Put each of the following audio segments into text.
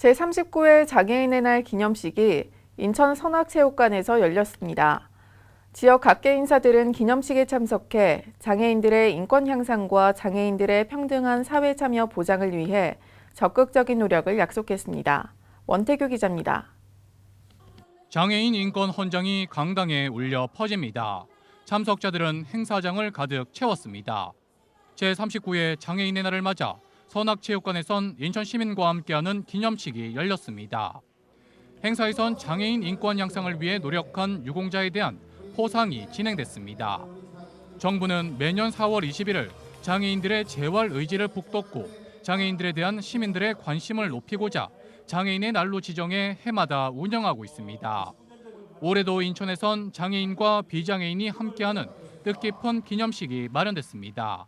제39회 장애인의 날 기념식이 인천 선악체육관에서 열렸습니다. 지역 각계 인사들은 기념식에 참석해 장애인들의 인권 향상과 장애인들의 평등한 사회 참여 보장을 위해 적극적인 노력을 약속했습니다. 원태규 기자입니다. 장애인 인권 헌장이 강당에 울려 퍼집니다. 참석자들은 행사장을 가득 채웠습니다. 제39회 장애인의 날을 맞아 선악체육관에선 인천 시민과 함께하는 기념식이 열렸습니다. 행사에선 장애인 인권 향상을 위해 노력한 유공자에 대한 포상이 진행됐습니다. 정부는 매년 4월 21일 장애인들의 재활 의지를 북돋고 장애인들에 대한 시민들의 관심을 높이고자 장애인의 날로 지정해 해마다 운영하고 있습니다. 올해도 인천에선 장애인과 비장애인이 함께하는 뜻깊은 기념식이 마련됐습니다.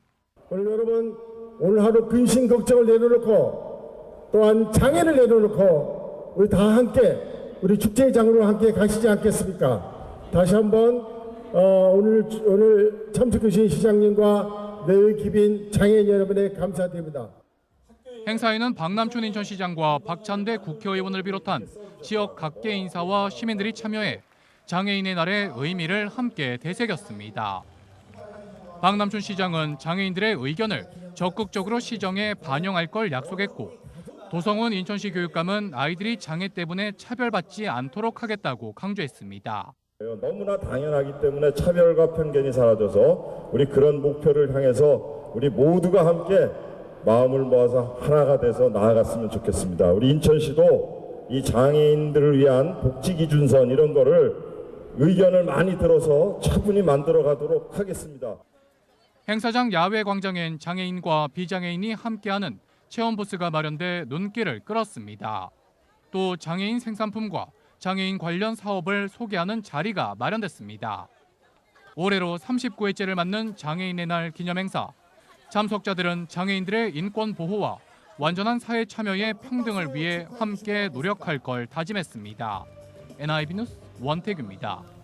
여러분 오늘 하루 근심 걱정을 내려놓고 또한 장애를 내려놓고 우리 다 함께 우리 축제의 장으로 함께 가시지 않겠습니까? 다시 한번 어, 오늘 오늘 참석해 주신 시장님과 내의 기빈 장애인 여러분에 감사드립니다. 행사에는 박남춘 인천시장과 박찬대 국회의원을 비롯한 지역 각계 인사와 시민들이 참여해 장애인의 날의 의미를 함께 되새겼습니다. 박남춘 시장은 장애인들의 의견을 적극적으로 시정에 반영할 걸 약속했고 도성훈 인천시 교육감은 아이들이 장애 때문에 차별받지 않도록 하겠다고 강조했습니다. 너무나 당연하기 때문에 차별과 편견이 사라져서 우리 그런 목표를 향해서 우리 모두가 함께 마음을 모아서 하나가 돼서 나아갔으면 좋겠습니다. 우리 인천시도 이 장애인들을 위한 복지 기준선 이런 거를 의견을 많이 들어서 차분히 만들어 가도록 하겠습니다. 행사장 야외 광장엔 장애인과 비장애인이 함께하는 체험 부스가 마련돼 눈길을 끌었습니다. 또 장애인 생산품과 장애인 관련 사업을 소개하는 자리가 마련됐습니다. 올해로 39회째를 맞는 장애인의 날 기념 행사. 참석자들은 장애인들의 인권 보호와 완전한 사회 참여의 평등을 위해 함께 노력할 걸 다짐했습니다. NIB 뉴스 원태규입니다.